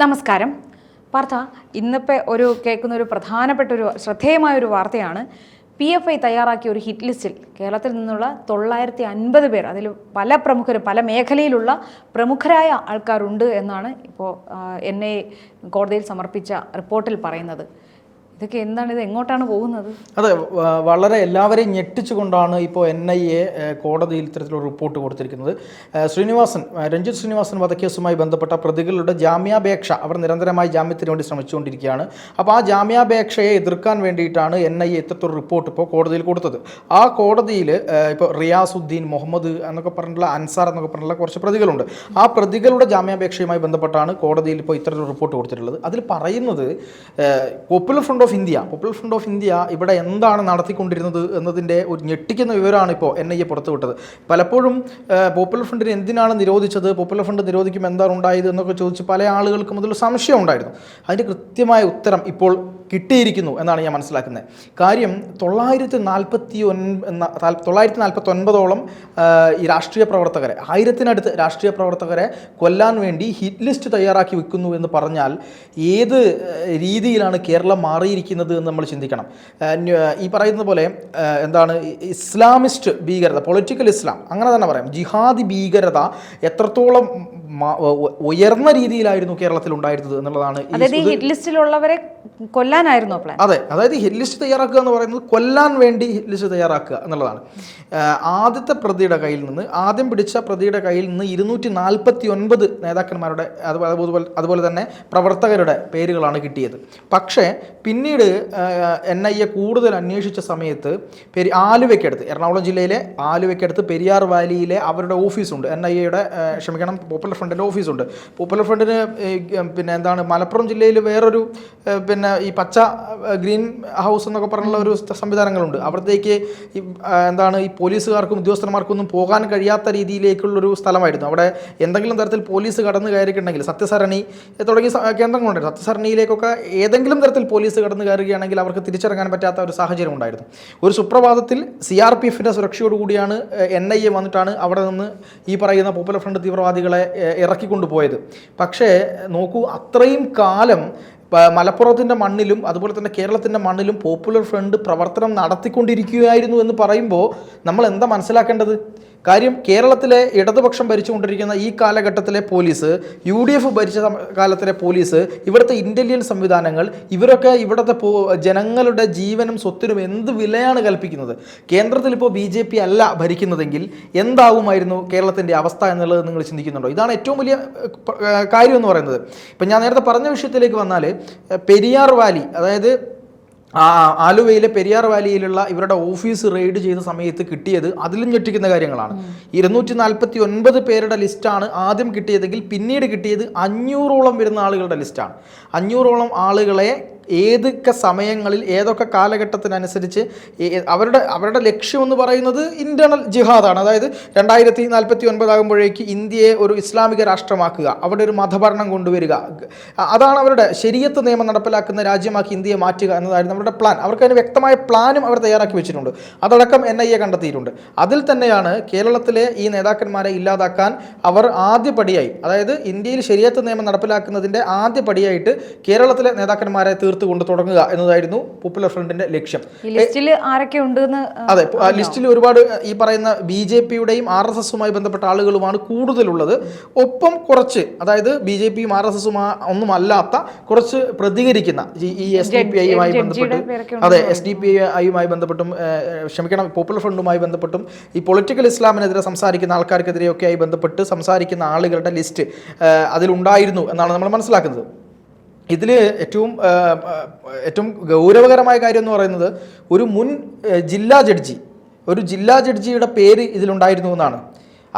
നമസ്കാരം. വാർത്ത ഇന്നിപ്പോൾ ഒരു കേൾക്കുന്ന ഒരു പ്രധാനപ്പെട്ട ഒരു ശ്രദ്ധേയമായ ഒരു വാർത്തയാണ്. പി എഫ് ഐ തയ്യാറാക്കിയ ഒരു ഹിറ്റ് ലിസ്റ്റിൽ കേരളത്തിൽ നിന്നുള്ള തൊള്ളായിരത്തി അൻപത് പേർ അതിൽ പല പ്രമുഖരും പല മേഖലയിലുള്ള പ്രമുഖരായ ആൾക്കാരുണ്ട് എന്നാണ് ഇപ്പോൾ ഐ കോടതിയിൽ സമർപ്പിച്ച റിപ്പോർട്ടിൽ പറയുന്നത്. ഇതൊക്കെ എന്താണ്? ഇത് എങ്ങോട്ടാണ് പോകുന്നത്? അതെ വളരെ എല്ലാവരെയും ഞെട്ടിച്ചുകൊണ്ടാണ് ഇപ്പോൾ എൻ ഐ എ കോടതിയിൽ ഇത്തരത്തിലൊരു റിപ്പോർട്ട് കൊടുത്തിരിക്കുന്നത്. ശ്രീനിവാസൻ രഞ്ജിത് രഞ്ജിത്ത് ശ്രീനിവാസൻ വധക്കേസുമായി ബന്ധപ്പെട്ട പ്രതികളുടെ ജാമ്യാപേക്ഷ അവർ നിരന്തരമായി ജാമ്യത്തിന് വേണ്ടി ശ്രമിച്ചുകൊണ്ടിരിക്കുകയാണ്. അപ്പോൾ ആ ജാമ്യാപേക്ഷയെ എതിർക്കാൻ വേണ്ടിയിട്ടാണ് എൻ ഐ എ ഇത്തരത്തിലൊരു റിപ്പോർട്ട് ഇപ്പോൾ കോടതിയിൽ കൊടുത്തത്. ആ കോടതിയിൽ ഇപ്പോൾ റിയാസുദ്ദീൻ മുഹമ്മദ് എന്നൊക്കെ പറഞ്ഞിട്ടുള്ള അൻസാർ എന്നൊക്കെ പറഞ്ഞിട്ടുള്ള കുറച്ച് പ്രതികളുണ്ട്. ആ പ്രതികളുടെ ജാമ്യാപേക്ഷയുമായി ബന്ധപ്പെട്ടാണ് കോടതിയിൽ ഇപ്പോൾ ഇത്തരത്തിലൊരു റിപ്പോർട്ട് കൊടുത്തിട്ടുള്ളത്. അതിൽ പറയുന്നത് popular front of India popular front of India ഇവിടെ എന്താണ് നടത്തിക്കൊണ്ടിരുന്നത് എന്നതിന്റെ ഒരു ഞെട്ടിക്കുന്ന വിവരമാണ് ഇപ്പോൾ എൻ ഐ എ പുറത്തുവിട്ടത്. പലപ്പോഴും പോപ്പുലർ ഫ്രണ്ടിനെ എന്തിനാണ് നിരോധിച്ചത്? പോപ്പുലർ ഫ്രണ്ട് നിരോധിക്കുമ്പോൾ എന്താണ് ഉണ്ടായത് എന്നൊക്കെ ചോദിച്ച് പല ആളുകൾക്കും അതിൽ സംശയം ഉണ്ടായിരുന്നു. അതിന്റെ കൃത്യമായ ഉത്തരം ഇപ്പോൾ കിട്ടിയിരിക്കുന്നു എന്നാണ് ഞാൻ മനസ്സിലാക്കുന്നത്. കാര്യം തൊള്ളായിരത്തി നാൽപ്പത്തി ഒൻപത് തൊള്ളായിരത്തി നാൽപ്പത്തി ഒൻപതോളം ഈ രാഷ്ട്രീയ പ്രവർത്തകരെ ആയിരത്തിനടുത്ത് രാഷ്ട്രീയ പ്രവർത്തകരെ കൊല്ലാൻ വേണ്ടി ഹിറ്റ് ലിസ്റ്റ് തയ്യാറാക്കി വെക്കുന്നു എന്ന് പറഞ്ഞാൽ ഏത് രീതിയിലാണ് കേരളം മാറിയിരിക്കുന്നത് എന്ന് നമ്മൾ ചിന്തിക്കണം. ഈ പറയുന്നത് പോലെ എന്താണ് ഇസ്ലാമിസ്റ്റ് ഭീകരത പൊളിറ്റിക്കൽ ഇസ്ലാം അങ്ങനെ തന്നെ പറയാം. ജിഹാദി ഭീകരത എത്രത്തോളം ഉയർന്ന രീതിയിലായിരുന്നു കേരളത്തിൽ ഉണ്ടായിരുന്നത് എന്നുള്ളതാണ് ഹിറ്റ് ലിസ്റ്റിലുള്ളവരെ കൊല്ലാനായിരുന്നു പ്ലാൻ അതെ അതായത് ഹിറ്റ് ലിസ്റ്റ് തയ്യാറാക്കുക എന്ന് പറയുന്നത് കൊല്ലാൻ വേണ്ടി ഹിറ്റ് ലിസ്റ്റ് തയ്യാറാക്കുക എന്നുള്ളതാണ്. ആദ്യത്തെ പ്രതിയുടെ കയ്യിൽ നിന്ന് ആദ്യം പിടിച്ച പ്രതിയുടെ കയ്യിൽ നിന്ന് ഇരുന്നൂറ്റി നാൽപ്പത്തി ഒൻപത് നേതാക്കന്മാരുടെ അതുപോലെ അതുപോലെ തന്നെ പ്രവർത്തകരുടെ പേരുകളാണ് കിട്ടിയത്. പക്ഷേ പിന്നീട് എൻ ഐ എ കൂടുതൽ അന്വേഷിച്ച സമയത്ത് പെരി ആലുവയ്ക്കടുത്ത് എറണാകുളം ജില്ലയിലെ ആലുവയ്ക്കടുത്ത് പെരിയാർ വാലിയിലെ അവരുടെ ഓഫീസുണ്ട്. എൻ ഐ എയുടെ ക്ഷമിക്കണം പോപ്പുലർ ഫ്രണ്ടിന്റെ ഓഫീസുണ്ട്. പോപ്പുലർ ഫ്രണ്ടിന് പിന്നെ എന്താണ് മലപ്പുറം ജില്ലയിൽ വേറൊരു പിന്നെ ഈ പച്ച ഗ്രീൻ ഹൗസ് എന്നൊക്കെ പറഞ്ഞുള്ള ഒരു സംവിധാനങ്ങളുണ്ട്. അവിടത്തേക്ക് ഈ എന്താണ് ഈ പോലീസുകാർക്കും ഉദ്യോഗസ്ഥന്മാർക്കും ഒന്നും പോകാൻ കഴിയാത്ത രീതിയിലേക്കുള്ളൊരു സ്ഥലമായിരുന്നു. അവിടെ എന്തെങ്കിലും തരത്തിൽ പോലീസ് കടന്നു കയറിയിട്ടുണ്ടെങ്കിൽ സത്യസരണി തുടങ്ങിയ കേന്ദ്രങ്ങളുണ്ടായിരുന്നു സത്യസരണിയിലേക്കൊക്കെ ഏതെങ്കിലും തരത്തിൽ പോലീസ് കടന്നു കയറുകയാണെങ്കിൽ അവർക്ക് തിരിച്ചിറങ്ങാൻ പറ്റാത്ത ഒരു സാഹചര്യം ഉണ്ടായിരുന്നു. ഒരു സുപ്രഭാതത്തിൽ സി ആർ പി എഫിന്റെ സുരക്ഷയോടുകൂടിയാണ് എൻ ഐ എ വന്നിട്ടാണ് അവിടെ നിന്ന് ഈ പറയുന്ന പോപ്പുലർ ഫ്രണ്ട് തീവ്രവാദികളെ ഇറക്കിക്കൊണ്ടുപോയത്. പക്ഷേ നോക്കൂ അത്രയും കാലം മലപ്പുറത്തിന്റെ മണ്ണിലും അതുപോലെ തന്നെ കേരളത്തിന്റെ മണ്ണിലും പോപ്പുലർ ഫ്രണ്ട് പ്രവർത്തനം നടത്തിക്കൊണ്ടിരിക്കുകയായിരുന്നു എന്ന് പറയുമ്പോൾ നമ്മൾ എന്താ മനസ്സിലാക്കേണ്ടത്? കാര്യം കേരളത്തിലെ ഇടതുപക്ഷം ഭരിച്ചുകൊണ്ടിരിക്കുന്ന ഈ കാലഘട്ടത്തിലെ പോലീസ് യു ഡി എഫ് ഭരിച്ച കാലത്തിലെ പോലീസ് ഇവിടുത്തെ ഇന്റലിജൻസ് സംവിധാനങ്ങൾ ഇവരൊക്കെ ഇവിടുത്തെ ജനങ്ങളുടെ ജീവനും സ്വത്തിനും എന്ത് വിലയാണ് കൽപ്പിക്കുന്നത്? കേന്ദ്രത്തിൽ ഇപ്പോൾ ബി ജെ പി അല്ല ഭരിക്കുന്നതെങ്കിൽ എന്താവുമായിരുന്നു കേരളത്തിന്റെ അവസ്ഥ എന്നുള്ളത് നിങ്ങൾ ചിന്തിക്കുന്നുണ്ടോ? ഇതാണ് ഏറ്റവും വലിയ കാര്യം എന്ന് പറയുന്നത്. ഇപ്പം ഞാൻ നേരത്തെ പറഞ്ഞ വിഷയത്തിലേക്ക് വന്നാൽ പെരിയാർ വാലി അതായത് ആലുവയിലെ പെരിയാർ വാലിയിലുള്ള ഇവരുടെ ഓഫീസ് റെയ്ഡ് ചെയ്ത സമയത്ത് കിട്ടിയത് അതിലും ഞെട്ടിക്കുന്ന കാര്യങ്ങളാണ്. ഇരുന്നൂറ്റി നാൽപ്പത്തി ഒൻപത് പേരുടെ ലിസ്റ്റാണ് ആദ്യം കിട്ടിയതെങ്കിൽ പിന്നീട് കിട്ടിയത് അഞ്ഞൂറോളം വരുന്ന ആളുകളുടെ ലിസ്റ്റാണ്. അഞ്ഞൂറോളം ആളുകളെ ഏതൊക്കെ സമയങ്ങളിൽ ഏതൊക്കെ കാലഘട്ടത്തിനനുസരിച്ച് അവരുടെ അവരുടെ ലക്ഷ്യം എന്ന് പറയുന്നത് ഇന്റേണൽ ജിഹാദാണ് അതായത് രണ്ടായിരത്തി നാൽപ്പത്തി ഒൻപതാകുമ്പോഴേക്ക് ഇന്ത്യയെ ഒരു ഇസ്ലാമിക രാഷ്ട്രമാക്കുക. അവിടെ ഒരു മതഭരണം കൊണ്ടുവരിക. അതാണ് അവരുടെ ശരിയത്ത് നിയമം നടപ്പിലാക്കുന്ന രാജ്യമാക്കി ഇന്ത്യയെ മാറ്റുക എന്നതായിരുന്നു അവരുടെ പ്ലാൻ അവർക്ക് അതിന് വ്യക്തമായ പ്ലാനും അവർ തയ്യാറാക്കി വെച്ചിട്ടുണ്ട്. അതടക്കം എൻ ഐ എ കണ്ടെത്തിയിട്ടുണ്ട്. അതിൽ തന്നെയാണ് കേരളത്തിലെ ഈ നേതാക്കന്മാരെ ഇല്ലാതാക്കാൻ അവർ ആദ്യപടിയായി. അതായത് ഇന്ത്യയിൽ ശരിയത്ത് നിയമം നടപ്പിലാക്കുന്നതിന്റെ ആദ്യപടിയായിട്ട് കേരളത്തിലെ നേതാക്കന്മാരെ തീർത്ത് കൊണ്ട് തുടങ്ങുക എന്നതായിരുന്നു പോപ്പുലർ ഫ്രണ്ടിന്റെ ലക്ഷ്യം. ലിസ്റ്റിൽ ആരൊക്കെ ഉണ്ടെന്ന് അതെ ലിസ്റ്റിൽ ഒരുപാട് ഈ പറയുന്ന ബി ജെ പിയുടെയും ആർ എസ് എസുമായി ബന്ധപ്പെട്ട ആളുകളുമാണ് കൂടുതലുള്ളത്. ഒപ്പം കുറച്ച് അതായത് ബി ജെ പിയും ആർ എസ് എസും ഒന്നും അല്ലാത്ത കുറച്ച് പ്രതികരിക്കുന്ന ഈ- എസ് ഡി പി ഐയുമായി ബന്ധപ്പെട്ട് അതെ എസ് ഡി പി ഐയുമായി ബന്ധപ്പെട്ടും ക്ഷമിക്കണം പോപ്പുലർ ഫ്രണ്ടുമായി ബന്ധപ്പെട്ടും ഈ പൊളിറ്റിക്കൽ ഇസ്ലാമിനെതിരെ സംസാരിക്കുന്ന ആൾക്കാർക്കെതിരെയൊക്കെ ആയി ബന്ധപ്പെട്ട് സംസാരിക്കുന്ന ആളുകളുടെ ലിസ്റ്റ് അതിലുണ്ടായിരുന്നു എന്നാണ് നമ്മൾ മനസ്സിലാക്കുന്നത്. ഇതിൽ ഏറ്റവും ഏറ്റവും ഗൗരവകരമായ കാര്യം എന്ന് പറയുന്നത് ഒരു മുൻ ജില്ലാ ജഡ്ജി ഒരു ജില്ലാ ജഡ്ജിയുടെ പേര് ഇതിലുണ്ടായിരുന്നു എന്നാണ്.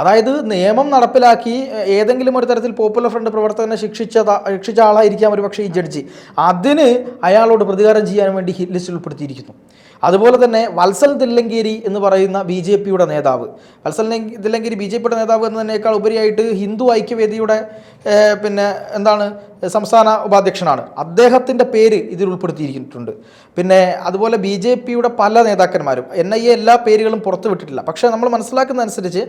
അതായത് നിയമം നടപ്പിലാക്കി ഏതെങ്കിലും ഒരു തരത്തിൽ പോപ്പുലർ ഫ്രണ്ട് പ്രവർത്തകനെ ശിക്ഷിച്ച ശിക്ഷിച്ച ആളായിരിക്കാം ഒരു പക്ഷേ ഈ ജഡ്ജി. അതിന് അയാളോട് പ്രതികാരം ചെയ്യാൻ വേണ്ടി ഹിറ്റ് ലിസ്റ്റിൽ ഉൾപ്പെടുത്തിയിരിക്കുന്നു. അതുപോലെ തന്നെ വത്സൽ തില്ലങ്കേരി എന്ന് പറയുന്ന ബി ജെ പിയുടെ നേതാവ്. വത്സൽ തില്ലങ്കേരി ബി ജെ പിയുടെ നേതാവ് എന്നതിനേക്കാൾ ഉപരിയായിട്ട് ഹിന്ദു ഐക്യവേദിയുടെ പിന്നെ എന്താണ് സംസ്ഥാന ഉപാധ്യക്ഷനാണ്. അദ്ദേഹത്തിന്റെ പേര് ഇതിൽ ഉൾപ്പെടുത്തിയിരിക്കുന്നുണ്ട്. പിന്നെ അതുപോലെ ബി ജെ പിയുടെ പല നേതാക്കന്മാരും എൻ ഐ എ എല്ലാ പേരുകളും പുറത്തു വിട്ടിട്ടില്ല. പക്ഷേ നമ്മൾ മനസ്സിലാക്കുന്ന അനുസരിച്ച്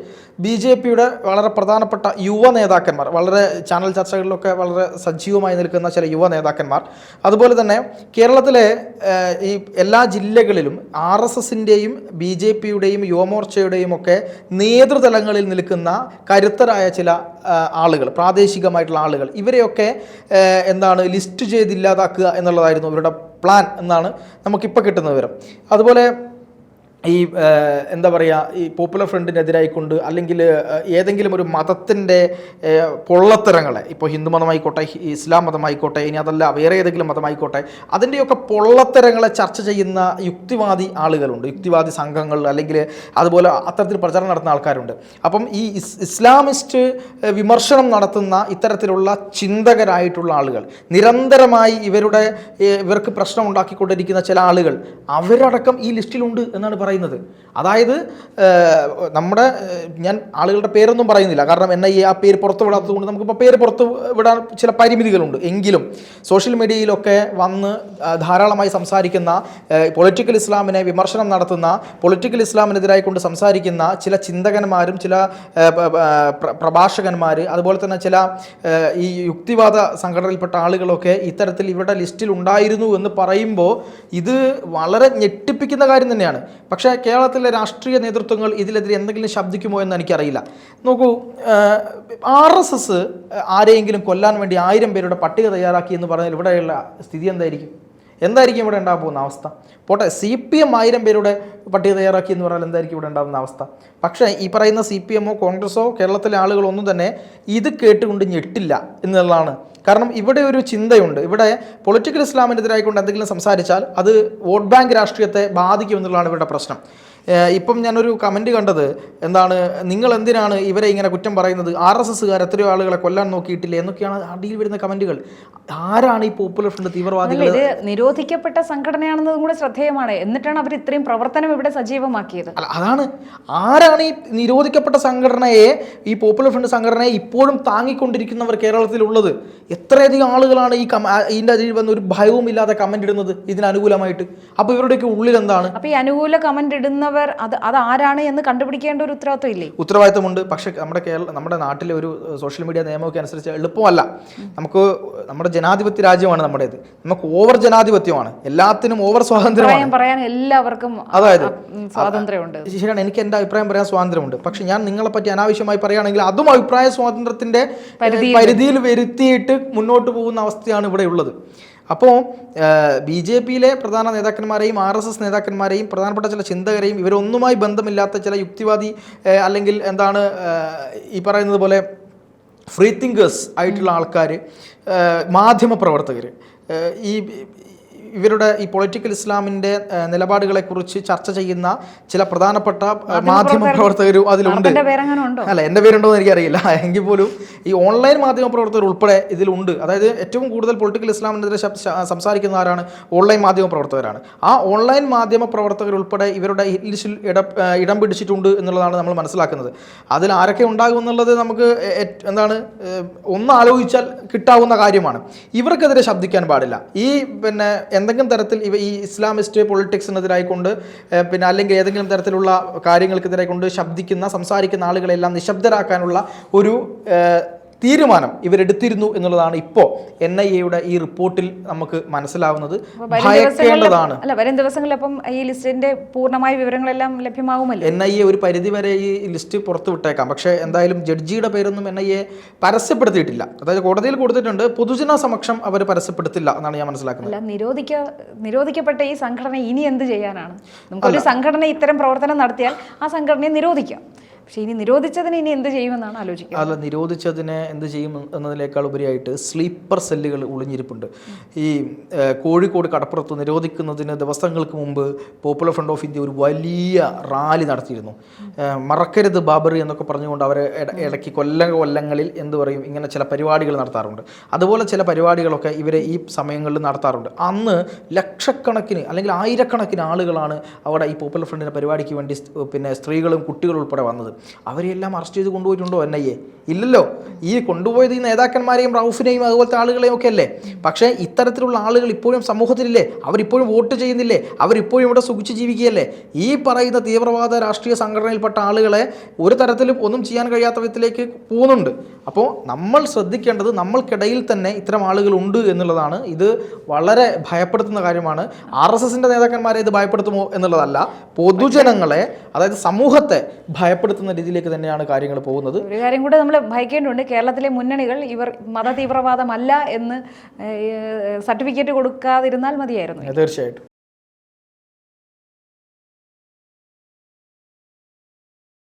ബി ജെ പിയുടെ വളരെ പ്രധാനപ്പെട്ട യുവ നേതാക്കന്മാർ വളരെ ചാനൽ ചർച്ചകളിലൊക്കെ വളരെ സജീവമായി നിൽക്കുന്ന ചില യുവ നേതാക്കന്മാർ അതുപോലെ തന്നെ കേരളത്തിലെ ഈ എല്ലാ ജില്ലകളിലും ആർ എസ് എസിന്റെയും ബി ജെ പിയുടെയും യുവമോർച്ചയുടെയും ഒക്കെ നേതൃതലങ്ങളിൽ നിൽക്കുന്ന കരുത്തരായ ചില ആളുകൾ പ്രാദേശികമായിട്ടുള്ള ആളുകൾ ഇവരെയൊക്കെ എന്താണ് ലിസ്റ്റ് ചെയ്തില്ലാതാക്കുക എന്നുള്ളതായിരുന്നു ഇവരുടെ പ്ലാൻ എന്നാണ് നമുക്കിപ്പോൾ കിട്ടുന്ന വിവരം. അതുപോലെ ഈ എന്താ പറയുക ഈ പോപ്പുലർ ഫ്രണ്ടിനെതിരായിക്കൊണ്ട് അല്ലെങ്കിൽ ഏതെങ്കിലും ഒരു മതത്തിന്റെ പൊള്ളത്തരങ്ങളെ ഇപ്പോൾ ഹിന്ദു മതമായിക്കോട്ടെ ഇസ്ലാം മതമായിക്കോട്ടെ ഇനി അതല്ല വേറെ ഏതെങ്കിലും മതമായിക്കോട്ടെ അതിന്റെയൊക്കെ പൊള്ളത്തരങ്ങളെ ചർച്ച ചെയ്യുന്ന യുക്തിവാദി ആളുകളുണ്ട്. യുക്തിവാദി സംഘങ്ങൾ അല്ലെങ്കിൽ അതുപോലെ അത്തരത്തിൽ പ്രചാരണം നടത്തുന്ന ആൾക്കാരുണ്ട്. അപ്പം ഈ ഇസ്ലാമിസ്റ്റ് വിമർശനം നടത്തുന്ന ഇത്തരത്തിലുള്ള ചിന്തകരായിട്ടുള്ള ആളുകൾ നിരന്തരമായി ഇവരുടെ ഇവർക്ക് പ്രശ്നം ഉണ്ടാക്കിക്കൊണ്ടിരിക്കുന്ന ചില ആളുകൾ അവരടക്കം ഈ ലിസ്റ്റിലുണ്ട് എന്നാണ് പറയുന്നത്. അതായത് ഏഹ്, നമ്മുടെ ഞാൻ ആളുകളുടെ പേരൊന്നും പറയുന്നില്ല. കാരണം എൻ ഐ എ ആ പേര് പുറത്തു വിടാത്തത് കൊണ്ട് നമുക്കിപ്പോൾ പേര് പുറത്ത് വിടാൻ ചില പരിമിതികളുണ്ട്. എങ്കിലും സോഷ്യൽ മീഡിയയിലൊക്കെ വന്ന് ധാരാളമായി സംസാരിക്കുന്ന പൊളിറ്റിക്കൽ ഇസ്ലാമിനെ വിമർശനം നടത്തുന്ന പൊളിറ്റിക്കൽ ഇസ്ലാമിനെതിരായി കൊണ്ട് സംസാരിക്കുന്ന ചില ചിന്തകന്മാരും ചില പ്രഭാഷകന്മാർ അതുപോലെ തന്നെ ചില ഈ യുക്തിവാദ സംഘടനയിൽപ്പെട്ട ആളുകളൊക്കെ ഇത്തരത്തിൽ ഇവരുടെ ലിസ്റ്റിൽ ഉണ്ടായിരുന്നു എന്ന് പറയുമ്പോൾ ഇത് വളരെ ഞെട്ടിപ്പിക്കുന്ന കാര്യം തന്നെയാണ്. പക്ഷേ കേരളത്തിലെ രാഷ്ട്രീയ നേതൃത്വങ്ങൾ ഇതിലെതിരെ എന്തെങ്കിലും ശബ്ദിക്കുമോ എന്ന് എനിക്കറിയില്ല. നോക്കൂ ആർ എസ് എസ് ആരെയെങ്കിലും കൊല്ലാൻ വേണ്ടി ആയിരം പേരുടെ പട്ടിക തയ്യാറാക്കി എന്ന് പറഞ്ഞാൽ ഇവിടെയുള്ള സ്ഥിതി എന്തായിരിക്കും? എന്തായിരിക്കും ഇവിടെ ഉണ്ടാകാൻ പോകുന്ന അവസ്ഥ? പോട്ടെ സി പി എം ആയിരം പേരുടെ പട്ടിക തയ്യാറാക്കി എന്ന് പറഞ്ഞാൽ എന്തായിരിക്കും ഇവിടെ ഉണ്ടാകുന്ന അവസ്ഥ? പക്ഷേ ഈ പറയുന്ന സി പി എമ്മോ കോൺഗ്രസോ കേരളത്തിലെ ആളുകളൊന്നും തന്നെ ഇത് കേട്ടുകൊണ്ട് ഞെട്ടില്ല എന്നുള്ളതാണ്. കാരണം ഇവിടെ ഒരു ചിന്തയുണ്ട്. ഇവിടെ പൊളിറ്റിക്കൽ ഇസ്ലാമിനെതിരായിക്കൊണ്ട് എന്തെങ്കിലും സംസാരിച്ചാൽ അത് വോട്ട് ബാങ്ക് രാഷ്ട്രീയത്തെ ബാധിക്കുമെന്നുള്ളതാണ് ഇവരുടെ പ്രശ്നം. ഇപ്പം ഞാനൊരു കമന്റ് കണ്ടത് എന്താണ് നിങ്ങൾ എന്തിനാണ് ഇവരെ ഇങ്ങനെ കുറ്റം പറയുന്നത്? ആർ എസ് എസ്സുകാർ എത്രയോ ആളുകളെ കൊല്ലാൻ നോക്കിയിട്ടില്ല? എന്നൊക്കെയാണ് അടിയിൽ വരുന്ന കമന്റുകൾ ആരാണ് ഈ പോപ്പുലർ ഫ്രണ്ട് തീവ്രവാദികൾ ഇത് നിരോധിക്കപ്പെട്ട സംഘടനയാണെന്നതും കൂടെ ശ്രദ്ധേയമാണ്. എന്നിട്ടാണ് അവർ ഇത്രയും പ്രവർത്തനം ഇവിടെ സജീവമാക്കിയത്. അല്ല അതാണ്. ആരാണ് ഈ നിരോധിക്കപ്പെട്ട സംഘടനയെ ഈ പോപ്പുലർ ഫ്രണ്ട് സംഘടനയെ ഇപ്പോഴും താങ്ങിക്കൊണ്ടിരിക്കുന്നവർ കേരളത്തിലുള്ളത്? എത്രയധികം ആളുകളാണ് ഈ കമ ഇതിന്റെ അതിൽ വന്ന് ഒരു ഭയവും ഇല്ലാതെ കമന്റ് ഇടുന്നത് ഇതിന് അനുകൂലമായിട്ട്? അപ്പോൾ ഇവരുടെയൊക്കെ ഉള്ളിൽ എന്താണ് അപ്പൊ ഈ അനുകൂല കമന്റ് ഇടുന്നവർ അത് അത് ആരാണ് എന്ന് കണ്ടുപിടിക്കേണ്ട ഒരു ഉത്തരവാദിത്വം ഇല്ലേ? ഉത്തരവാദിത്വമുണ്ട്. പക്ഷേ നമ്മുടെ കേരള നമ്മുടെ നാട്ടിലെ ഒരു സോഷ്യൽ മീഡിയ നിയമമൊക്കെ അനുസരിച്ച് എളുപ്പമല്ല. നമുക്ക് നമ്മുടെ ജനാധിപത്യ രാജ്യമാണ് നമ്മുടേത്. നമുക്ക് ഓവർ ജനാധിപത്യമാണ്. എല്ലാത്തിനും ഓവർ സ്വാതന്ത്ര്യം പറയാൻ എല്ലാവർക്കും അതായത് സ്വാതന്ത്ര്യമുണ്ട്. ശരിയാണ്. എനിക്ക് എന്റെ അഭിപ്രായം പറയാൻ സ്വാതന്ത്ര്യമുണ്ട്. പക്ഷെ ഞാൻ നിങ്ങളെ പറ്റി അനാവശ്യമായി പറയുകയാണെങ്കിൽ അതും അഭിപ്രായ സ്വാതന്ത്ര്യത്തിന്റെ പരിധിയിൽ വരുത്തിയിട്ട് മുന്നോട്ട് പോകുന്ന അവസ്ഥയാണ് ഇവിടെ ഉള്ളത്. അപ്പോൾ ബി ജെ പിയിലെ പ്രധാന നേതാക്കന്മാരെയും ആർ എസ് എസ് നേതാക്കന്മാരെയും പ്രധാനപ്പെട്ട ചില ചിന്തകരെയും ഇവരൊന്നുമായി ബന്ധമില്ലാത്ത ചില യുക്തിവാദി അല്ലെങ്കിൽ എന്താണ് ഈ പറയുന്നത് പോലെ ഫ്രീ തിങ്കേഴ്സ് ആയിട്ടുള്ള ആൾക്കാർ മാധ്യമ പ്രവർത്തകർ ഈ ഇവരുടെ ഈ പൊളിറ്റിക്കൽ ഇസ്ലാമിന്റെ നിലപാടുകളെക്കുറിച്ച് ചർച്ച ചെയ്യുന്ന ചില പ്രധാനപ്പെട്ട മാധ്യമ പ്രവർത്തകരും അതിലുണ്ട്. അല്ല എന്റെ പേരുണ്ടോ എന്ന് എനിക്കറിയില്ല. എങ്കിൽ പോലും ഈ ഓൺലൈൻ മാധ്യമ പ്രവർത്തകർ ഉൾപ്പെടെ ഇതിലുണ്ട്. അതായത് ഏറ്റവും കൂടുതൽ പൊളിറ്റിക്കൽ ഇസ്ലാമിനെതിരെ സംസാരിക്കുന്ന ആരാണ്? ഓൺലൈൻ മാധ്യമ പ്രവർത്തകരാണ്. ആ ഓൺലൈൻ മാധ്യമ പ്രവർത്തകർ ഉൾപ്പെടെ ഇവരുടെ ലിസ്റ്റിൽ ഇട ഇടം പിടിച്ചിട്ടുണ്ട് എന്നുള്ളതാണ് നമ്മൾ മനസ്സിലാക്കുന്നത്. അതിൽ ആരൊക്കെ ഉണ്ടാകും എന്നുള്ളത് നമുക്ക് എന്താണ് ഒന്ന് ആലോചിച്ചാൽ കിട്ടാവുന്ന കാര്യമാണ്. ഇവർക്കെതിരെ ശബ്ദിക്കാൻ പാടില്ല. ഈ പിന്നെ എന്തെങ്കിലും തരത്തിൽ ഇവ ഈ ഇസ്ലാമിസ്റ്റ് പൊളിറ്റിക്സിനെതിരായിക്കൊണ്ട് പിന്നെ അല്ലെങ്കിൽ ഏതെങ്കിലും തരത്തിലുള്ള കാര്യങ്ങൾക്കെതിരായിക്കൊണ്ട് ശബ്ദിക്കുന്ന സംസാരിക്കുന്ന ആളുകളെല്ലാം നിശബ്ദരാക്കാനുള്ള ഒരു തീരുമാനം ഇവരെടുത്തിരുന്നു എന്നുള്ളതാണ് ഇപ്പോ എൻ ഐ എയുടെ ഈ റിപ്പോർട്ടിൽ നമുക്ക് മനസ്സിലാവുന്നത്. ഭയക്കേണ്ടതാണ്. അല്ല വരും ദിവസങ്ങളിൽ അപ്പം ഈ ലിസ്റ്റിന്റെ പൂർണമായ വിവരങ്ങളെല്ലാം ലഭ്യമാകുമല്ലോ എൻ ഐ എ ഒരു പരിധിവരെ ഈ ലിസ്റ്റ് പുറത്തുവിട്ടേക്കാം. പക്ഷേ എന്തായാലും ജഡ്ജിയുടെ പേരൊന്നും എൻ ഐ എ പരസ്യപ്പെടുത്തിയിട്ടില്ല. അതായത് കോടതിയിൽ കൊടുത്തിട്ടുണ്ട് പൊതുജന സമക്ഷം അവർ പരസ്യപ്പെടുത്തില്ല എന്നാണ് ഞാൻ മനസ്സിലാക്കുന്നത്. അല്ല നിരോധിക്ക നിരോധിക്കപ്പെട്ട ഈ സംഘടന ഇനി എന്ത് ചെയ്യാനാണ്? നമുക്കൊരു സംഘടന ഇത്തരം പ്രവർത്തനം നടത്തിയാൽ ആ സംഘടനയെ നിരോധിക്കാം. പക്ഷെ ഇനി നിരോധിച്ചതിന് ഇനി എന്ത് ചെയ്യുമെന്നാണ് ആലോചിക്കുന്നത്. അല്ല നിരോധിച്ചതിനെ എന്ത് ചെയ്യും എന്നതിനേക്കാൾ ഉപരിയായിട്ട് സ്ലീപ്പർ സെല്ലുകൾ ഒളിഞ്ഞിരിപ്പുണ്ട്. ഈ കോഴിക്കോട് കടപ്പുറത്ത് നിരോധിക്കുന്നതിന് ദിവസങ്ങൾക്ക് മുമ്പ് പോപ്പുലർ ഫ്രണ്ട് ഓഫ് ഇന്ത്യ ഒരു വലിയ റാലി നടത്തിയിരുന്നു. മറക്കരുത് ബാബറി എന്നൊക്കെ പറഞ്ഞുകൊണ്ട് അവർ ഇടയ്ക്ക് കൊല്ല കൊല്ലങ്ങളിൽ എന്ത് പറയും ഇങ്ങനെ ചില പരിപാടികൾ നടത്താറുണ്ട്. അതുപോലെ ചില പരിപാടികളൊക്കെ ഇവരെ ഈ സമയങ്ങളിൽ നടത്താറുണ്ട്. അന്ന് ലക്ഷക്കണക്കിന് അല്ലെങ്കിൽ ആയിരക്കണക്കിന് ആളുകളാണ് അവിടെ ഈ പോപ്പുലർ ഫ്രണ്ടിന്റെ പരിപാടിക്ക് വേണ്ടി പിന്നെ സ്ത്രീകളും കുട്ടികളും ഉൾപ്പെടെ വന്നത്. അവരെല്ലാം അറസ്റ്റ് ചെയ്ത് കൊണ്ടുപോയിട്ടുണ്ടോ എൻ ഐ എ? ഇല്ലല്ലോ. ഈ കൊണ്ടുപോയത് ഈ നേതാക്കന്മാരെയും റൌഫിനെയും അതുപോലത്തെ ആളുകളെയും ഒക്കെ അല്ലേ? പക്ഷേ ഇത്തരത്തിലുള്ള ആളുകൾ ഇപ്പോഴും സമൂഹത്തിലില്ലേ? അവരിപ്പോഴും വോട്ട് ചെയ്യുന്നില്ലേ? അവരിപ്പോഴും ഇവിടെ സുഖിച്ച് ജീവിക്കുകയല്ലേ? ഈ പറയുന്ന തീവ്രവാദ രാഷ്ട്രീയ സംഘടനയിൽപ്പെട്ട ആളുകളെ ഒരു തരത്തിലും ഒന്നും ചെയ്യാൻ കഴിയാത്ത വിധത്തിലേക്ക് പോകുന്നുണ്ട്. അപ്പോൾ നമ്മൾ ശ്രദ്ധിക്കേണ്ടത് നമ്മൾക്കിടയിൽ തന്നെ ഇത്തരം ആളുകളുണ്ട് എന്നുള്ളതാണ്. ഇത് വളരെ ഭയപ്പെടുത്തുന്ന കാര്യമാണ്. ആർ എസ് എസിന്റെ നേതാക്കന്മാരെ ഇത് ഭയപ്പെടുത്തുമോ എന്നുള്ളതല്ല. പൊതുജനങ്ങളെ അതായത് സമൂഹത്തെ ഭയപ്പെടുത്തുന്ന രീതിയിലേക്ക് തന്നെയാണ് കാര്യങ്ങൾ പോകുന്നത്. ഒരു കാര്യം കൂടെ നമ്മൾ ഭയക്കേണ്ടതുണ്ട്. കേരളത്തിലെ മുന്നണികൾ ഇവർ മത തീവ്രവാദമല്ല എന്ന് സർട്ടിഫിക്കറ്റ് കൊടുക്കാതിരുന്നാൽ മതിയായിരുന്നു. തീർച്ചയായിട്ടും.